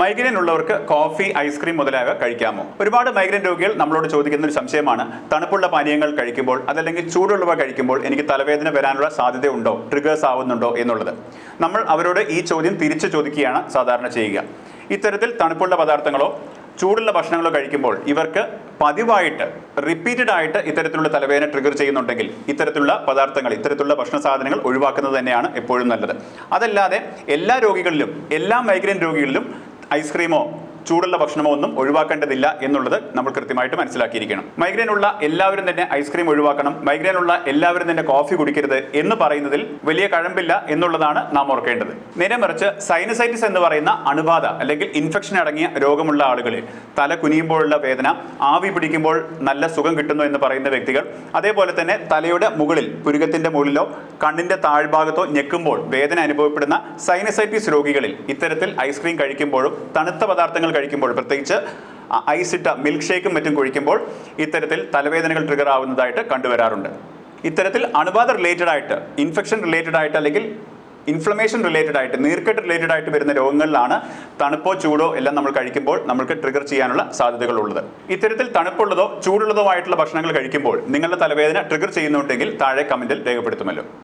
Migraine ഉള്ളവർക്ക് coffee ice cream മുതലായവ കഴിക്കാമോ? ഒരുപാട് മൈഗ്രെയിൻ രോഗികൾ നമ്മളോട് ചോദിക്കുന്ന ഒരു സംശയമാണ് തണുപ്പുള്ള പാനീയങ്ങൾ കഴിക്കുമ്പോൾ അതല്ലെങ്കിൽ ചൂടുള്ളവ കഴിക്കുമ്പോൾ എനിക്ക് തലവേദന വരാനുള്ള സാധ്യതയുണ്ടോ ട്രിഗേഴ്സ് ആവുന്നുണ്ടോ എന്നുള്ളത്. നമ്മൾ അവരോട് ഈ ചോദ്യം തിരിച്ചു ചോദിക്കുകയാണ് സാധാരണ ചെയ്യുക. ഇത്തരത്തിൽ തണുപ്പുള്ള പദാർത്ഥങ്ങളോ ചൂടുള്ള ഭക്ഷണങ്ങളോ കഴിക്കുമ്പോൾ ഇവർക്ക് പതിവായിട്ട് റിപ്പീറ്റഡ് ആയിട്ട് ഇത്തരത്തിലുള്ള തലവേദന ട്രിഗർ ചെയ്യുന്നുണ്ടെങ്കിൽ ഇത്തരത്തിലുള്ള പദാർത്ഥങ്ങൾ ഇത്തരത്തിലുള്ള ഭക്ഷണ സാധനങ്ങൾ ഒഴിവാക്കുന്നത് തന്നെയാണ് എപ്പോഴും നല്ലത്. അതല്ലാതെ എല്ലാ രോഗികളിലും എല്ലാ മൈഗ്രെയിൻ രോഗികളിലും ഐസ്ക്രീമോ? ചൂടുള്ള ഭക്ഷണമോ ഒന്നും ഒഴിവാക്കേണ്ടതില്ല എന്നുള്ളത് നമ്മൾ കൃത്യമായിട്ട് മനസ്സിലാക്കിയിരിക്കണം. മൈഗ്രെയിൻ ഉള്ള എല്ലാവരും തന്നെ ഐസ്ക്രീം ഒഴിവാക്കണം. മൈഗ്രെയിൻ ഉള്ള എല്ലാവരും തന്നെ കോഫി കുടിക്കരുത് എന്ന് പറയുന്നതിൽ വലിയ കഴമ്പില്ല എന്നുള്ളതാണ് നാം ഓർക്കേണ്ടത്. നേരെ മറിച്ച് സൈനസൈറ്റിസ് എന്ന് പറയുന്ന അണുബാധ അല്ലെങ്കിൽ ഇൻഫെക്ഷൻ അടങ്ങിയ രോഗമുള്ള ആളുകളിൽ തല കുനിയുമ്പോഴുള്ള വേദന ആവി പിടിക്കുമ്പോൾ നല്ല സുഖം കിട്ടുന്നു എന്ന് പറയുന്ന വ്യക്തികൾ അതേപോലെ തന്നെ തലയുടെ മുകളിൽ പുരുകത്തിന്റെ മുകളിലോ കണ്ണിന്റെ താഴ്ഭാഗത്തോ ഞെക്കുമ്പോൾ വേദന അനുഭവപ്പെടുന്ന സൈനസൈറ്റിസ് രോഗികളിൽ ഇത്തരത്തിൽ ഐസ്ക്രീം കഴിക്കുമ്പോഴും തണുത്ത പദാർത്ഥങ്ങൾ കഴിക്കുമ്പോൾ പ്രത്യേകിച്ച് ഐസിട്ട മിൽക്ക് ഷേക്കും മറ്റും കുഴിക്കുമ്പോൾ ഇത്തരത്തിൽ തലവേദനകൾ ട്രിഗർ ആവുന്നതായിട്ട് കണ്ടുവരാറുണ്ട്. ഇത്തരത്തിൽ അണുബാധ റിലേറ്റഡ് ആയിട്ട് ഇൻഫെക്ഷൻ റിലേറ്റഡ് ആയിട്ട് അല്ലെങ്കിൽ ഇൻഫ്ലമേഷൻ റിലേറ്റഡ് ആയിട്ട് നീർക്കെട്ട് റിലേറ്റഡ് ആയിട്ട് വരുന്ന രോഗങ്ങളിലാണ് തണുപ്പോ ചൂടോ എല്ലാം നമ്മൾ കഴിക്കുമ്പോൾ നമുക്ക് ട്രിഗർ ചെയ്യാനുള്ള സാധ്യതകൾ ഉള്ളത്. ഇത്തരത്തിൽ തണുപ്പുള്ളതോ ചൂടുള്ളതോ ആയിട്ടുള്ള ഭക്ഷണങ്ങൾ കഴിക്കുമ്പോൾ നിങ്ങളുടെ തലവേദന ട്രിഗർ ചെയ്യുന്നുണ്ടെങ്കിൽ താഴെ കമന്റിൽ രേഖപ്പെടുത്തുമല്ലോ.